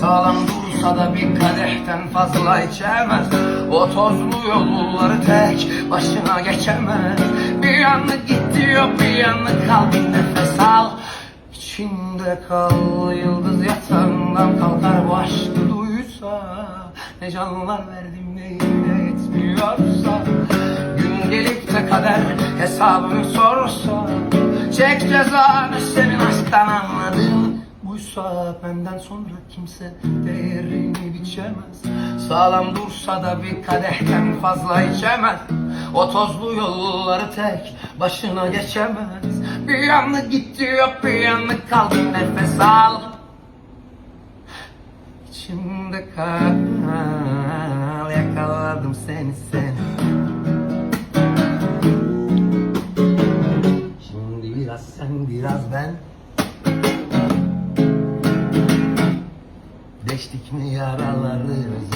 Sağlam dursa da bir kadehten fazla içemez. O tozlu yolları tek başına geçemez. Bir yanlık gitti yok bir yanlık kal bir nefes al. İçinde kal yıldız yatağından kalkar. Bu aşkı duysa Ne canlar verdim ne yine yetmiyorsa. Gün gelip de kader hesabını sorsa Çek cezanı senin aşktan anladın Buysa benden sonra kimse değerini biçemez. Sağlam dursa da bir kadehten fazla içemez. O tozlu yolları tek başına geçemez. Bir yanlık gitti yok bir yanlık kal bir nefes al. İçimde kal. Yakaladım seni seni. Şimdi biraz sen biraz ben Deştik mi yaraları